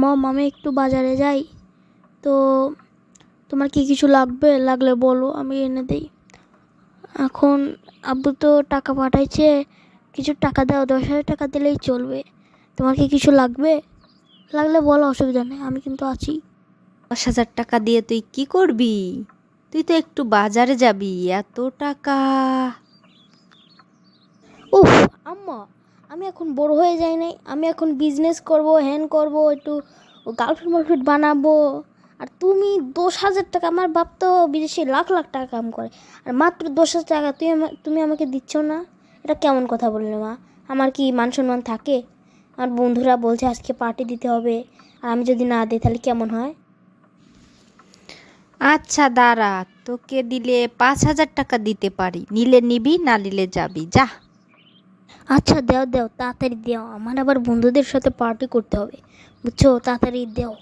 মম আমি একটু বাজারে যাই। তো তোমার কি কিছু লাগবে? লাগলে বলো আমি এনে দিই। এখন আব্বু তো টাকা পাঠাইছে কিছু টাকা দাও দশ হাজার টাকা দিলেই চলবে। তোমার কি কিছু লাগবে? লাগলে বলো অসুবিধা নেই আমি কিন্তু আছি। দশ হাজার টাকা দিয়ে তুই কি করবি? তুই তো একটু বাজারে যাবি এত টাকা। উফ আম্মা আমি এখন বড় হয়ে যাই নাই। আমি এখন বিজনেস করব হ্যান করব, একটু গার্লফ্রেন্ড মার্লফ্রেন্ড বানাবো। আর তুমি দশ হাজার টাকা, আমার বাপ তো বিদেশে লাখ লাখ টাকা কাম করে। আর মাত্র দশ হাজার টাকা তুই আমা- তুমি আমাকে দিচ্ছ না? এটা কেমন কথা বললে মা? আমার কি মান সম্মান থাকে? আমার বন্ধুরা বলছে আজকে পার্টি দিতে হবে। আর আমি যদি না দিই, তাহলে কেমন হয়? আচ্ছা দাঁড়া। তোকে দিলে পাঁচ হাজার টাকা দিতে পারি। নিলে নিবি, না নিলে যাবি। যা। আচ্ছা দেও দেও তাড়াতাড়ি দেও। আমার আবার বন্ধুদের সাথে পার্টি করতে হবে। বুঝছ? তাড়াতাড়ি দেও।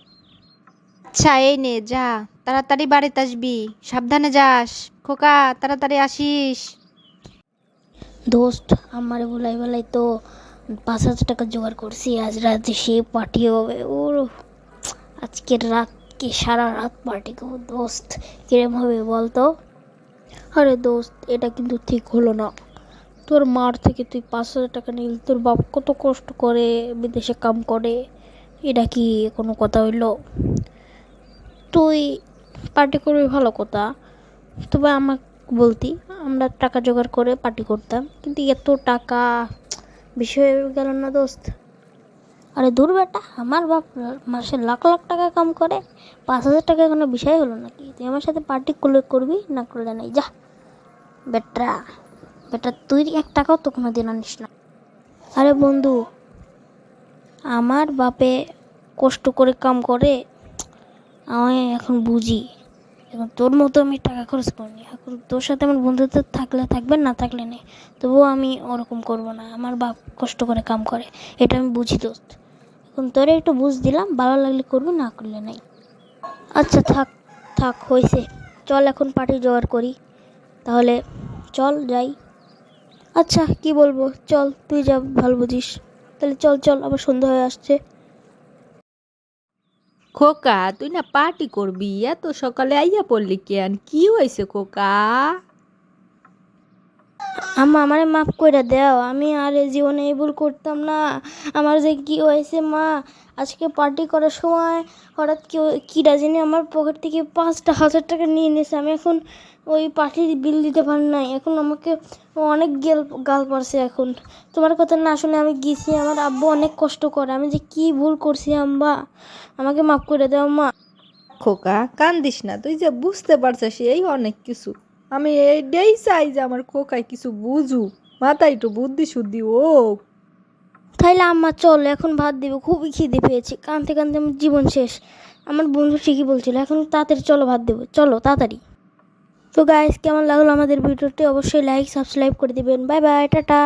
আচ্ছা এই নে যা। তাড়াতাড়ি বাড়িতে আসবি। সাবধানে যাস। খোকা তাড়াতাড়ি আসিস। দোস্ত আমার বলাই বলাই তো পাঁচ হাজার টাকা জোগাড় করছি। আজ রাতে সে পার্টি হবে। ওর আজকের রাত কি সারা রাত পার্টি করব। দোস্ত কিরম হবে বলতো? আরে দোস্ত এটা কিন্তু ঠিক হলো না। তোর মার থেকে তুই পাঁচ হাজার টাকা নিল, তোর বাপ কত কষ্ট করে বিদেশে কাম করে, এটা কি কোনো কথা হইল? তুই পার্টি করবি ভালো কথা তবে আমাকে বলতি, আমরা টাকা জোগাড় করে পার্টি করতাম, কিন্তু এত টাকা বিষয় হয়ে গেল না দোস্ত। আরে দূর বেটা, আমার বাপ মাসে লাখ লাখ টাকা কাম করে, পাঁচ হাজার টাকা কোনো বিষয় হলো নাকি? তুই আমার সাথে পার্টি করলে করবি না করলে নাই, যা। বেটা। বেটা, তুই এক টাকাও তো কোনো দিন আনিস না। আরে বন্ধু, আমার বাপে কষ্ট করে কাম করে, আমি এখন বুঝি। এখন তোর মতো আমি টাকা খরচ করিনি। এখন তোর সাথে আমার বন্ধুত্ব থাকলে থাকবে, না থাকলে নেই। তবুও আমি ওরকম করব না। আমার বাপ কষ্ট করে কাম করে, এটা আমি বুঝি দোস্ত। এখন তোরে একটু বুঝ দিলাম, ভালো লাগলে করবি, না করলে নাই। আচ্ছা থাক থাক হয়েছে চল এখন পার্টি জোগাড় করি। তাহলে চল যাই। আচ্ছা কি বলব? চল, তুই যা, ভালো বুঝিস। তাহলে চল চল, আবার সন্ধ্যা হয়ে আসছে। খোকা, তুই না পার্টি করবি? এত সকালে আইয়া পড়লি কেন? কি হয়েছে খোকা? আম্মা, আমারে মাফ করে দাও, আমি আর এ জীবনে এই ভুল করতাম না। আমার যে কি হয়েছে, মা, আজকে পার্টি করার সময় হঠাৎ কেউ, কিরা জানি আমার পকেট থেকে পাঁচটা, হাজার টাকা নিয়ে নিয়েছে আমি এখন ওই পার্টির বিল দিতে পারি নাই। এখন আমাকে অনেক গেল, গাল পারছে এখন। তোমার কথা না শুনে আমি গেছি, আমার আব্বু অনেক কষ্ট করে। আমি যে কি ভুল করছি আম্বা আমাকে মাফ করে দাও, মা। খোকা, কান্দিস না, তুই যে বুঝতে পারছিস, এই অনেক কিছু। আমি এইটাই চাই যে আমার খোকায় কিছু বুঝু মাথায় একটু বুদ্ধি শুদ্ধি ও তাইলে আম্মা, চল, এখন ভাত দিব, খুবই খিদে পেয়েছি, কানতে কানতে আমার জীবন শেষ। আমার বন্ধু ঠিকই বলছিল, এখন তাড়াতাড়ি চলো ভাত দেবো, চলো, তাড়াতাড়ি। তো গাইস কেমন লাগল আমাদের ভিডিওটি? অবশ্যই লাইক সাবস্ক্রাইব করে দিবেন। Bye bye tata.